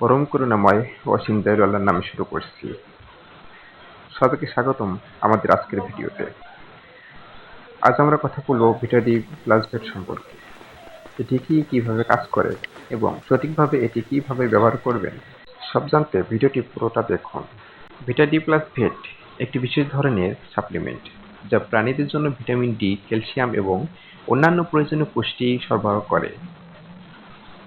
পরম করুণাময় অসীম দয়ালু আল্লাহর নামে শুরু করছি। সবাইকে স্বাগতম আমাদের আজকের ভিডিওতে। আজ আমরা কথা বলব ভিটাডি প্লাস ভেট সম্পর্কে। এটি কি কীভাবে কাজ করে এবং সঠিকভাবে এটি কীভাবে ব্যবহার করবেন, সব জানতে ভিডিওটি পুরোটা দেখুন। ভিটাডি প্লাস ভেট একটি বিশেষ ধরনের সাপ্লিমেন্ট যা প্রাণীদের জন্য ভিটামিন ডি, ক্যালসিয়াম এবং অন্যান্য প্রয়োজনীয় পুষ্টি সরবরাহ করে।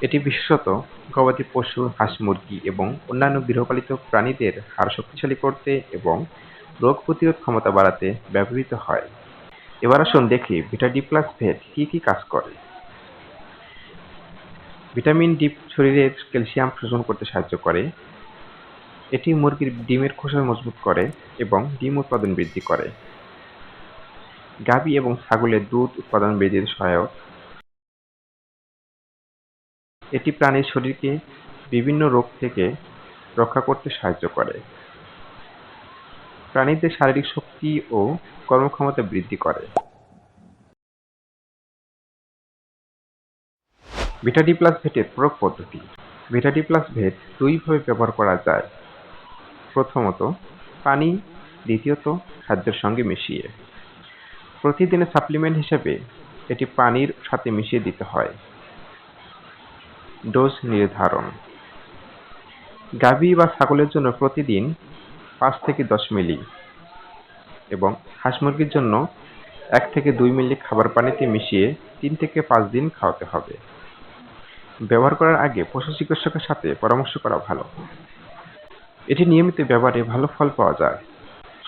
এটি বিশেষত গবাদি পশু, হাঁস মুরগি এবং অন্যান্য গৃহপালিত প্রাণীদের হাড় শক্তিশালী করতে এবং রোগ প্রতিরোধ ক্ষমতা বাড়াতে ব্যবহৃত হয়। এবার আসুন দেখি ভিটা ডি প্লাস ভেট কি কি কাজ করে। ভিটামিন ডি শরীরের ক্যালসিয়াম শোষণ করতে সাহায্য করে। এটি মুরগির ডিমের খোসা মজবুত করে এবং ডিম উৎপাদন বৃদ্ধি করে। গাভী এবং ছাগলের দুধ উৎপাদন বৃদ্ধির সহায়ক। এটি প্রাণীর শরীরকে বিভিন্ন রোগ থেকে রক্ষা করতে সাহায্য করে। প্রাণীদের শারীরিক শক্তি ও কর্মক্ষমতা বৃদ্ধি করে। ভিটাডি প্লাস ভেটের প্রয়োগ পদ্ধতি। ভিটাডি প্লাস ভেট দুইভাবে ব্যবহার করা যায়। প্রথমত, পানি দ্বিতীয়ত, খাদ্যের সঙ্গে মিশিয়ে। প্রতিদিনের সাপ্লিমেন্ট হিসেবে এটি পানির সাথে মিশিয়ে দিতে হয়। ডোজ নির্ধারণ। গাভী বা ছাগলের জন্য প্রতিদিন পাঁচ থেকে দশ মিলি এবং হাঁস মুরগির জন্য এক থেকে দুই মিলি খাবার পানিতে মিশিয়ে তিন থেকে পাঁচ দিন খাওয়াতে হবে। ব্যবহার করার আগে পশু চিকিৎসকের সাথে পরামর্শ করা ভালো। এটি নিয়মিত ব্যবহারে ভালো ফল পাওয়া যায়।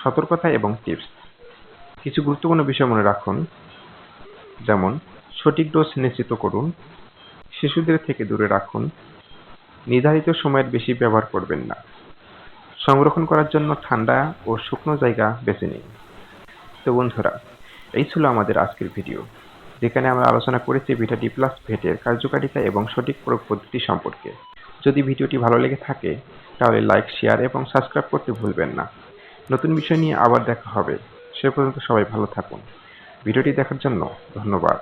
সতর্কতা এবং টিপস। কিছু গুরুত্বপূর্ণ বিষয় মনে রাখুন, যেমন সঠিক ডোজ নিশ্চিত করুন শিশুদের থেকে দূরে রাখুন। নির্ধারিত সময়ের বেশি ব্যবহার করবেন না। সংরক্ষণ করার জন্য ঠান্ডা ও শুকনো জায়গা বেছে নিন। তো বন্ধুরা, এই ছিল আমাদের আজকের ভিডিও, যেখানে আমরা আলোচনা করেছি ভিটা ডি প্লাস ভেটের কার্যকারিতা এবং সঠিক প্রয়োগ পদ্ধতি সম্পর্কে। যদি ভিডিওটি ভালো লেগে থাকে, তাহলে লাইক, শেয়ার এবং সাবস্ক্রাইব করতে ভুলবেন না। নতুন বিষয় নিয়ে আবার দেখা হবে। সে পর্যন্ত সবাই ভালো থাকুন। ভিডিওটি দেখার জন্য ধন্যবাদ।